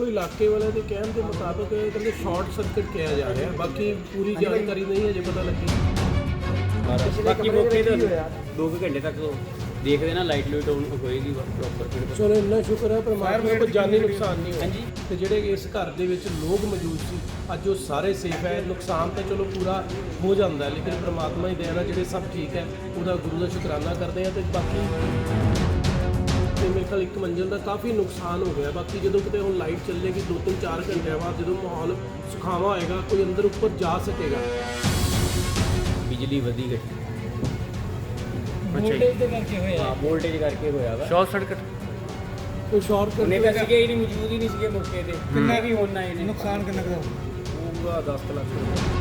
ਦੇਖੋ ਇਲਾਕੇ ਵਾਲਿਆਂ ਦੇ ਕਹਿਣ ਦੇ ਮੁਤਾਬਕ ਇਹ ਕਹਿੰਦੇ ਸ਼ਾਰਟ ਸਰਕਟ ਕਿਹਾ ਜਾ ਰਿਹਾ ਬਾਕੀ ਪੂਰੀ ਜਾਣਕਾਰੀ ਨਹੀਂ ਅਜੇ ਪਤਾ ਲੱਗੀ। ਬਾਕੀ ਮੌਕੇ ਤੇ 2 ਘੰਟੇ ਤੱਕ ਦੇਖਦੇ ਨਾ ਲਾਈਟ ਲੂਟ ਹੋਏਗੀ ਪ੍ਰੋਪਰ ਫਿਰ ਚਲੋ ਇੰਨਾ ਸ਼ੁਕਰ ਹੈ ਪਰਮਾਤਮਾ ਕੋਈ ਜਾਨੀ ਨੁਕਸਾਨ ਨਹੀਂ ਹੋਇਆ। ਹਾਂਜੀ। ਤੇ ਜਿਹੜੇ ਇਸ ਘਰ ਦੇ ਵਿੱਚ ਲੋਕ ਮੌਜੂਦ ਸੀ ਅੱਜ ਉਹ ਸਾਰੇ ਸੇਫ ਹੈ। ਨੁਕਸਾਨ ਤਾਂ ਚਲੋ ਪੂਰਾ ਹੋ ਜਾਂਦਾ ਲੇਕਿਨ ਪਰਮਾਤਮਾ ਹੀ ਦੇਣਾ ਜਿਹੜੇ ਸਭ ਠੀਕ ਹੈ ਉਹਦਾ ਗੁਰੂ ਦਾ ਸ਼ੁਕਰਾਨਾ ਕਰਦੇ ਆ ਤੇ ਬਾਕੀ ਮੇਰੇ ਖਿਆਲ ਇੱਕ ਮੰਜ਼ਿਲ ਦਾ ਕਾਫੀ ਨੁਕਸਾਨ ਹੋ ਗਿਆ। ਬਾਕੀ ਜਦੋਂ ਕਿਤੇ ਹੁਣ ਲਾਈਟ ਚੱਲੇਗੀ 2-3-4 ਘੰਟਿਆਂ ਬਾਅਦ ਜਦੋਂ ਮਾਹੌਲ ਸੁਖਾਵਾ ਹੋਏਗਾ ਕੋਈ ਅੰਦਰ ਉੱਪਰ ਜਾ ਸਕੇਗਾ। ਬਿਜਲੀ ਵਧੀ ਗਈ ਵੋਲਟੇਜ ਦੇ ਕਰਕੇ ਹੋਇਆ। ਹਾਂ ਵੋਲਟੇਜ ਕਰਕੇ ਹੋਇਆ ਵਾ। ਸ਼ਾਰਟ ਸਰਕਟ ਕੋਈ ਸ਼ਾਰਟ ਉਹਨੇ ਤਾਂ ਸੀਗੇ ਹੀ ਨਹੀਂ ਮੌਜੂਦ ਹੀ ਨਹੀਂ ਸੀਗੇ ਮੌਕੇ ਤੇ। ਕਿੰਨਾ ਵੀ ਹੋਣਾ ਇਹਨੇ ਨੁਕਸਾਨ ਕਿੰਨਾ ਕੁ ਹੋਊਗਾ 10 ਲੱਖ।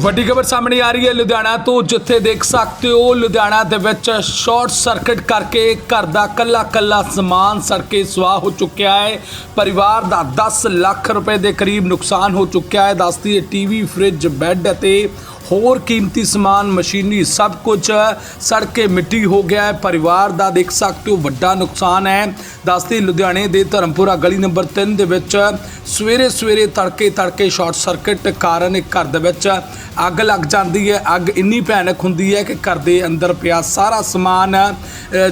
ਵੱਡੀ ਖਬਰ ਸਾਹਮਣੇ ਆ ਰਹੀ ਹੈ ਲੁਧਿਆਣਾ ਤੋਂ, ਜਿੱਥੇ ਦੇਖ ਸਕਦੇ ਹੋ ਲੁਧਿਆਣਾ ਦੇ ਵਿੱਚ ਸ਼ਾਰਟ ਸਰਕਟ ਕਰਕੇ ਘਰ ਦਾ ਕੱਲਾ ਕੱਲਾ ਸਮਾਨ ਸੜਕੇ ਸਵਾਹ ਹੋ ਚੁੱਕਿਆ ਹੈ। ਪਰਿਵਾਰ ਦਾ 10 ਲੱਖ ਰੁਪਏ ਦੇ ਕਰੀਬ ਨੁਕਸਾਨ ਹੋ ਚੁੱਕਿਆ ਹੈ। ਦੱਸਦੀ ਹੈ ਟੀਵੀ, ਫ੍ਰਿਜ, ਬੈੱਡ ਅਤੇ ਹੋਰ ਕੀਮਤੀ ਸਮਾਨ ਮਸ਼ੀਨਰੀ ਸਭ ਕੁਝ ਸੜ ਕੇ ਮਿੱਟੀ ਹੋ ਗਿਆ ਹੈ। ਪਰਿਵਾਰ ਦਾ ਦੇਖ ਸਕਦੇ ਹੋ ਵੱਡਾ ਨੁਕਸਾਨ ਹੈ। ਦੱਸਦੀ ਲੁਧਿਆਣੇ ਦੇ ਧਰਮਪੁਰਾ ਗਲੀ ਨੰਬਰ 3 ਦੇ ਵਿੱਚ ਸਵੇਰੇ ਸਵੇਰੇ ਤੜਕੇ ਤੜਕੇ ਸ਼ਾਰਟ ਸਰਕਟ ਕਾਰਨ ਇੱਕ ਘਰ ਦੇ ਵਿੱਚ ਅੱਗ ਲੱਗ ਜਾਂਦੀ ਹੈ। ਅੱਗ ਇੰਨੀ ਭਿਆਨਕ ਹੁੰਦੀ ਹੈ ਕਿ ਘਰ ਦੇ ਅੰਦਰ ਪਿਆ ਸਾਰਾ ਸਮਾਨ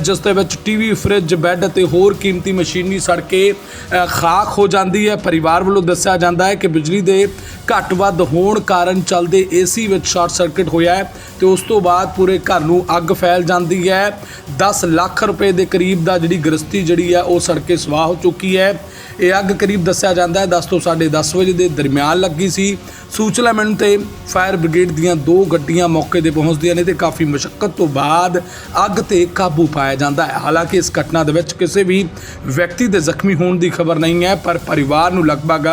ਜਿਸ ਦੇ ਵਿੱਚ ਟੀਵੀ ਫ੍ਰਿਜ ਬੈੱਡ ਅਤੇ ਹੋਰ ਕੀਮਤੀ ਮਸ਼ੀਨਰੀ ਸੜ ਕੇ ਅ, ਖਾਕ ਹੋ ਜਾਂਦੀ ਹੈ। ਪਰਿਵਾਰ ਵੱਲੋਂ ਦੱਸਿਆ ਜਾਂਦਾ ਹੈ ਕਿ ਬਿਜਲੀ ਦੇ ਘੱਟ ਵੱਧ ਹੋਣ ਕਾਰਨ ਚੱਲਦੇ ਏਸੀ ਵਿੱਚ ਸ਼ਾਰਟ ਸਰਕਟ ਹੋਇਆ ਹੈ ਤੇ ਉਸ ਤੋਂ ਬਾਅਦ ਪੂਰੇ ਘਰ ਨੂੰ ਅੱਗ ਫੈਲ ਜਾਂਦੀ ਹੈ। 10 ਲੱਖ ਰੁਪਏ ਦੇ ਕਰੀਬ ਦਾ ਜਿਹੜੀ ਗ੍ਰਸਤੀ ਜਿਹੜੀ ਹੈ, ਉਹ ਸੜ ਕੇ ਸਵਾਹ ਹੋ ਚੁੱਕੀ ਹੈ। ਇਹ ਅੱਗ ਕਰੀਬ ਦੱਸਿਆ ਜਾਂਦਾ ਹੈ 10 ਤੋਂ 10:30 ਵਜੇ ਦੇ ਦਰਮਿਆਨ ਲੱਗੀ ਸੀ। ਸੂਚਨਾ ਮਿਲਣ ਤੇ ਫਾਇਰ ਬ੍ਰਿਗੇਡ ਦੀਆਂ ਦੋ ਗੱਡੀਆਂ ਮੌਕੇ ਤੇ ਪਹੁੰਚਦੀਆਂ ਨੇ ਤੇ ਕਾਫੀ ਮੁਸ਼ਕਲ ਤੋਂ ਬਾਅਦ ਅੱਗ ਤੇ ਕਾਬੂ ਪਾਇਆ ਜਾਂਦਾ ਹੈ। ਹਾਲਾਂਕਿ ਇਸ ਘਟਨਾ ਦੇ ਵਿੱਚ ਕਿਸੇ ਵੀ ਵਿਅਕਤੀ ਦੇ ਜ਼ਖਮੀ ਹੋਣ ਦੀ ਖਬਰ ਨਹੀਂ ਹੈ, ਪਰ ਪਰਿਵਾਰ ਨੂੰ ਲਗਭਗ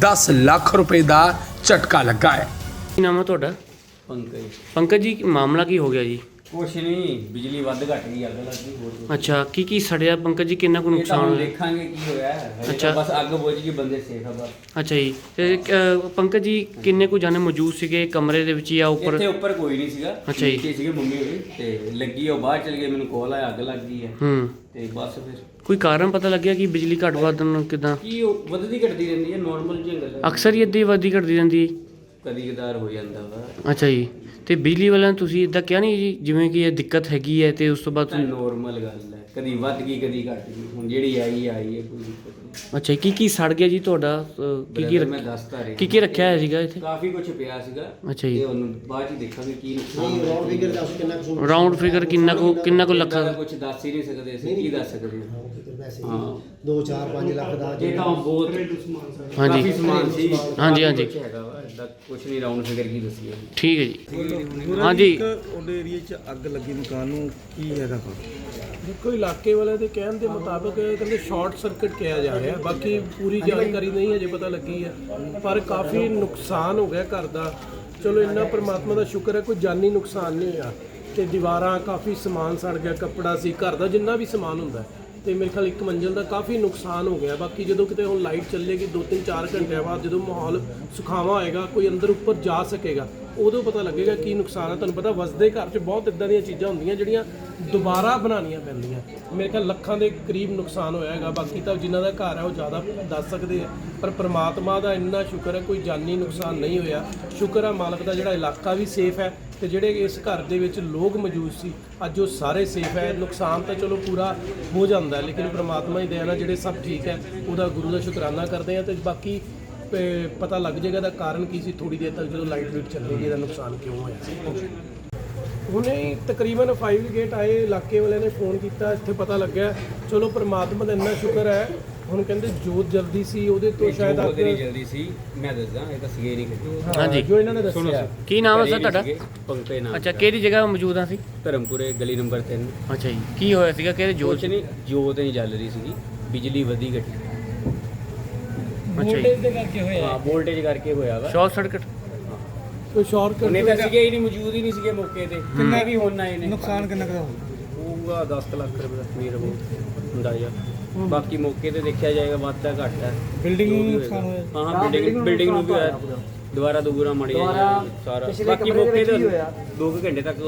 10 ਲੱਖ ਰੁਪਏ ਦਾ ਝਟਕਾ ਲੱਗਾ ਹੈ। ਕੀ ਨਾਮ ਹੈ ਤੁਹਾਡਾ? ਪੰਕਜ। ਪੰਕਜ ਜੀ ਮਾਮਲਾ ਕੀ ਹੋ ਗਿਆ ਜੀ? ਕੁਛ ਨਹੀਂ ਬਿਜਲੀ ਵੱਧ ਘਟ ਗਈ ਅੱਗ ਲੱਗ ਗਈ ਹੋਰ ਕੁਛ ਅੱਛਾ ਕੀ ਕੀ ਸੜਿਆ ਪੰਕਜ ਜੀ? ਕਿੰਨਾ ਕੁ ਇਹ ਤਾਂ ਨੁਕਸਾਨ ਹੁਣ ਹੋਇਆ? ਦੇਖਾਂਗੇ ਕੀ ਹੋਇਆ। ਹੈ ਹਜੇ ਅੱਛਾ। ਤਾਂ ਬਸ ਅੱਗ ਬੁਝ ਗਈ ਬੰਦੇ ਸੇਫ ਆ ਬਸ। ਅੱਛਾ ਜੀ। ਤੇ ਪੰਕਜ ਜੀ ਕਿੰਨੇ ਕੁ ਜਾਣੇ ਮੌਜੂਦ ਸੀਗੇ ਕਮਰੇ ਦੇ ਵਿੱਚ ਜਾਂ ਉੱਪਰ? ਇੱਥੇ ਉੱਪਰ ਕੋਈ ਨਹੀਂ ਸੀਗਾ। ਅੱਛਾ ਜੀ। ਨੀਚੇ ਸੀਗੇ ਮੰਮੀ ਹੋਣੀ ਤੇ ਲੱਗੀ ਉਹ ਬਾਹਰ ਚਲ ਗਏ ਮੈਨੂੰ ਕਾਲ ਆਇਆ ਅੱਗ ਲੱਗ ਗਈ ਹੈ ਹੂੰ। ਤੇ ਬਸ ਫਿਰ। ਕੋਈ ਕਾਰਨ ਪਤਾ ਲੱਗਿਆ ਕਿ ਬਿਜਲੀ ਘੱਟ ਵੱਧ ਨੂੰ ਕਿਦਾਂ? ਕੀ ਉਹ ਵੱਧਦੀ ਘਟਦੀ ਰਹਿੰਦੀ ਹੈ ਨਾਰਮਲ ਜਿਹੀ ਗੱਲ ਹੈ ਅਕਸਰ ਹੀ ਇੱਦਾਂ ਹੀ ਵੱਧਦੀ ਘਟਦੀ ਰਹਿੰਦੀ। ਹੈ ਕਦੀ ਕਦਾਰ ਹੋ ਜਾਂਦਾ ਵਾ। ਅੱਛਾ ਜੀ। ਤੇ ਬਿਜਲੀ ਵਾਲਿਆਂ ਨੂੰ ਤੁਸੀਂ ਇਦਾਂ ਕਿਹਾ ਨਹੀਂ ਜੀ ਜਿਵੇਂ ਕਿ ਇਹ ਦਿੱਕਤ ਹੈਗੀ ਹੈ ਤੇ ਉਸ ਤੋਂ ਬਾਅਦ ਤਾਂ ਤੁਸੀਂ- ਨਾਰਮਲ ਗੱਲ ਹੈ। ਕਦੀ ਵੱਧ ਗਈ ਕਦੀ ਘਟ ਗਈ। ਹੁਣ ਜਿਹੜੀ ਆਈ ਹੈ, ਆਈ ਹੈ ਕੋਈ ਦਿੱਕਤ ਨਹੀਂ। ਅੱਛਾ ਜੀ, ਕੀ ਕੀ ਸੜ ਗਿਆ ਜੀ ਤੁਹਾਡਾ? ਅ, ਕੀ ਕੀ Brother, ਰੱਖ- ਮੈਂ ਦੱਸਦਾ ਰਿਹਾ। ਕੀ ਕੀ ਰੱਖਿਆ ਹੋਇਆ ਸੀਗਾ ਇੱਥੇ? ਕਾਫੀ ਕੁਝ ਪਿਆ ਸੀਗਾ। ਅੱਛਾ ਜੀ। ਤੇ ਉਹਨੂੰ ਬਾਅਦ ਚ ਦੇਖਾਂਗੇ ਕੀ ਨੁਕਸਾਨ ਹੋਇਆ ਰਾਉਂਡ ਫਿਗਰ ਕਿੰਨਾ ਕੁ ਕਿੰਨਾ ਕੁ ਲੱਖਾਂ? ਦਾ ਕੁਝ ਦੱਸ ਹੀ ਨਹੀਂ ਸਕਦੇ ਅਸੀਂ ਕੀ ਦੱਸ ਸਕਦੇ ਹਾਂ। ਹਾਂ 2-4-5 ਲੱਖ ਦਾ ਇਹ ਤਾਂ ਬਹੁਤ ਹਾਂਜੀ। ਕਾਫੀ ਸਮਾਨ ਸੀ। ਹਾਂਜੀ, ਹਾਂਜੀ। ਕੁਝ ਹੈਗਾ ਵਾ ਇਦਾਂ ਕੁਝ ਨਹੀਂ ਰਾਉਂਡ ਫਿਗਰ ਕੀ ਦੱਸੀਏ। ਠੀਕ ਹੈ ਜੀ। ਹਾਂਜੀ। ਉਹਦੇ ਏਰੀਏ 'ਚ ਅੱਗ ਲੱਗੀ ਮਕਾਨ ਨੂੰ ਕੀ ਹੈਗਾ? ਦੇਖੋ ਇਲਾਕੇ ਵਾਲਿਆਂ ਦੇ ਕਹਿਣ ਦੇ ਮੁਤਾਬਕ ਕਹਿੰਦੇ ਸ਼ਾਰਟ ਸਰਕਟ ਕਿਹਾ ਜਾ ਰਿਹਾ ਬਾਕੀ ਪੂਰੀ ਜਾਣਕਾਰੀ ਨਹੀਂ ਅਜੇ ਪਤਾ ਲੱਗੀ ਹੈ। ਪਰ ਕਾਫੀ ਨੁਕਸਾਨ ਹੋ ਗਿਆ ਘਰ ਦਾ। ਚਲੋ ਇੰਨਾ ਪ੍ਰਮਾਤਮਾ ਦਾ ਸ਼ੁਕਰ ਹੈ ਕੋਈ ਜਾਨੀ ਨੁਕਸਾਨ ਨਹੀਂ ਹੋਇਆ ਤੇ ਦੀਵਾਰਾਂ ਕਾਫੀ ਸਮਾਨ ਸੜ ਗਿਆ ਕੱਪੜਾ ਸੀ ਘਰ ਦਾ ਜਿੰਨਾ ਵੀ ਸਮਾਨ ਹੁੰਦਾ। ਤੇ ਮੇਰੇ ਖਿਆਲ ਇੱਕ ਮੰਜ਼ਿਲ ਦਾ ਕਾਫੀ ਨੁਕਸਾਨ ਹੋ ਗਿਆ। ਬਾਕੀ ਜਦੋਂ ਕਿਤੇ ਹੁਣ ਲਾਈਟ ਚੱਲੇਗੀ 2-3-4 ਘੰਟਿਆਂ ਬਾਅਦ ਜਦੋਂ ਮਾਹੌਲ ਸੁਖਾਵਾ ਹੋਏਗਾ ਕੋਈ ਅੰਦਰ ਉੱਪਰ ਜਾ ਸਕੇਗਾ ਉਦੋਂ ਪਤਾ ਲੱਗੇਗਾ ਕੀ ਨੁਕਸਾਨ ਹੈ ਤੁਹਾਨੂੰ ਪਤਾ ਵਸਦੇ ਘਰ 'ਚ ਬਹੁਤ ਇਦਾਂ ਦੀਆਂ ਚੀਜ਼ਾਂ ਹੁੰਦੀਆਂ ਜਿਹੜੀਆਂ ਦੁਬਾਰਾ ਬਣਾਉਣੀਆਂ ਪੈਂਦੀਆਂ। ਮੇਰੇ ਖਿਆਲ ਲੱਖਾਂ ਦੇ ਕਰੀਬ ਨੁਕਸਾਨ ਹੋਇਆ ਹੈਗਾ। ਬਾਕੀ ਤਾਂ ਜਿਨ੍ਹਾਂ ਦਾ ਘਰ ਹੈ ਉਹ ਜ਼ਿਆਦਾ ਦੱਸ ਸਕਦੇ ਆ। ਪਰ ਪ੍ਰਮਾਤਮਾ ਦਾ ਇੰਨਾ ਸ਼ੁਕਰ ਹੈ ਕੋਈ ਜਾਨੀ ਨੁਕਸਾਨ ਨਹੀਂ ਹੋਇਆ। ਸ਼ੁਕਰ ਆ ਮਾਲਕ ਦਾ ਜਿਹੜਾ ਇਲਾਕਾ ਵੀ ਸੇਫ ਹੈ ਤੇ ਜਿਹੜੇ ਇਸ ਘਰ ਦੇ ਵਿੱਚ ਲੋਕ ਮੌਜੂਦ ਸੀ, ਅੱਜ ਉਹ ਸਾਰੇ ਸੇਫ ਹੈ। ਨੁਕਸਾਨ ਤਾਂ ਚਲੋ ਪੂਰਾ ਹੋ ਜਾਂਦਾ ਲੇਕਿਨ ਪ੍ਰਮਾਤਮਾ ਹੀ ਦੇਣਾ ਜਿਹੜੇ ਸਭ ਠੀਕ ਹੈ, ਉਹਦਾ ਗੁਰੂ ਦਾ ਸ਼ੁਕਰਾਨਾ ਕਰਦੇ ਆ ਤੇ ਬਾਕੀ ਪਤਾ ਲੱਗ ਜਾਏਗਾ ਦਾ ਕਾਰਨ ਕੀ ਸੀ ਥੋੜੀ ਦੇਰ ਤੱਕ ਜਦੋਂ ਲਾਈਟ ਲੂਟ ਚੱਲੇਗੀ ਇਹਦਾ ਨੁਕਸਾਨ ਕਿਉਂ ਹੋਇਆ? ਸੀ ਹੁਣੇ ਹੀ ਤਕਰੀਬਨ 5 ਗੇਟ ਆਏ ਇਲਾਕੇ ਵਾਲਿਆਂ ਨੇ ਫੋਨ ਕੀਤਾ ਇੱਥੇ ਪਤਾ ਲੱਗਿਆ ਚਲੋ ਪ੍ਰਮਾਤਮਾ ਦਾ ਇੰਨਾ ਸ਼ੁਕਰ ਹੈ ਹੁਣ ਕਹਿੰਦੇ ਜੋਤ ਜਲਦੀ ਸੀ ਉਹਦੇ ਤੋਂ ਸ਼ਾਇਦ ਬਹੁਤ ਨਹੀਂ ਅੱਗ ਜਲਦੀ ਸੀ? ਮੈਂ ਦੱਸਦਾ ਇਹ ਤਾਂ ਸੀਗੇ ਨਹੀਂ ਕਿਤੇ ਹਾਂ, ਹਾਂਜੀ। ਜੋ ਇਹਨਾਂ ਨੇ ਦੱਸਿਆ। ਕੀ ਨਾਮ ਹੈ ਸਰ ਤੁਹਾਡਾ? ਪੰਕਜ ਨਾਮ ਅੱਛਾ ਕਿਹੜੀ ਜਗ੍ਹਾ ਮੌਜੂਦ ਆ ਸੀ? ਧਰਮਪੁਰੇ ਗਲੀ ਨੰਬਰ 3 ਅੱਛਾ ਜੀ ਕੀ ਹੋਇਆ ਸੀਗਾ? ਕਿਹਦੇ ਜੋਤ ਜੋਤ ਨਹੀਂ ਜੋਤ ਨਹੀਂ ਜਲ ਰਹੀ ਸੀਗੀ ਬਿਜਲੀ ਵਧੀ ਘਟੀ। ਅੱਛਾ ਜੀ। ਦੇ ਕਰਕੇ ਹੋਇਆ ਹਾਂ ਵੋਲਟੇਜ ਕਰਕੇ ਹੋਇਆ ਵਾ। ਸ਼ਾਰਟ ਸਰਕਟ ਕੋਈ ਸ਼ਾਰਟ ਉਹਨੇ ਤਾਂ ਸੀਗੇ ਹੀ ਨਹੀਂ ਮੌਜੂਦ ਹੀ ਨਹੀਂ ਸੀਗੇ ਮੌਕੇ ਤੇ। ਕਿੰਨਾ ਵੀ ਹੋਣਾ ਇਹਨੇ? ਨੁਕਸਾਨ ਕਿੰਨਾ ਕੁ ਦਾ ਹੋਊਗਾ? 10 ਲੱਖ ਰੁਪਏ ਦਾ ਮੇਰਾ ਅੰਦਾਜ਼ਾ ਬਾਕੀ ਮੌਕੇ ਤੇ ਦੇਖਿਆ ਜਾਏਗਾ ਵੱਧ ਜਾਂ ਘੱਟ ਹੈ। ਬਿਲਡਿੰਗ ਨੂੰ ਨੁਕਸਾਨ। ਹੋਇਆ। ਹਾਂ ਹਾਂ ਬਿਲਡਿੰਗ ਬਿਲਡਿੰਗ ਨੂੰ ਵੀ ਹੋਇਆ। ਦੁਬਾਰਾ ਦੁਗੁਰਾ ਮੜਿਆ ਸਾਰਾ। ਬਾਕੀ ਮੌਕੇ ਤੇ 2 ਘੰਟੇ ਤੱਕ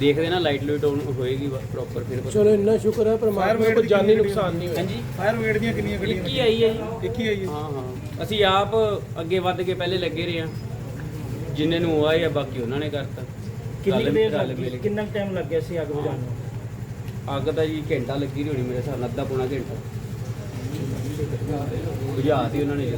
ਦੇਖਦੇ ਨਾ ਲਾਈਟ ਲੂਟ ਆਨ ਹੋਏਗੀ ਪ੍ਰੋਪਰ ਫਿਰ ਪਤਾ- ਚਲੋ ਇੰਨਾ ਸ਼ੁਕਰ ਹੈ ਪਰਮਾਤਮਾ ਕੋਈ ਜਾਨੀ ਨੁਕਸਾਨ ਨਹੀਂ ਹੋਇਆ ਹਾਂਜੀ। ਫਾਇਰ ਬ੍ਰਿਗੇਡ ਦੀਆਂ ਕਿੰਨੀਆਂ ਇੱਕ ਹੀ ਆਈ ਹੈ ਜੀ। ਇੱਕ ਹੀ ਆਈ ਹੈ ਹਾਂ ਹਾਂ। ਅਸੀਂ ਆਪ ਅੱਗੇ ਵੱਧ ਕੇ ਪਹਿਲੇ ਲੱਗੇ ਰਹੇ ਹਾਂ ਜਿੰਨੇ ਨੂੰ ਆਏ ਆ ਬਾਕੀ ਉਹਨਾਂ ਨੇ ਕਰਤਾ। ਕਿੰਨੀ ਰਲ- ਦੇਰ ਰਲ ਲੱਗੀ? ਕੇ। ਕਿੰਨਾ ਟਾਈਮ ਲੱਗਿਆ ਸੀ ਅੱਗ ਬੁਝਾਉਣ ਨੂੰ? ਅੱਗ ਤਾਂ ਜੀ ਘੰਟਾ ਲੱਗੀ ਨਹੀਂ ਹੋਣੀ ਮੇਰੇ ਹਿਸਾਬ ਨਾਲ ਅੱਧਾ ਪੌਣਾ ਘੰਟਾ। ਬੁਝਾਤੀ ਉਹਨਾਂ ਨੇ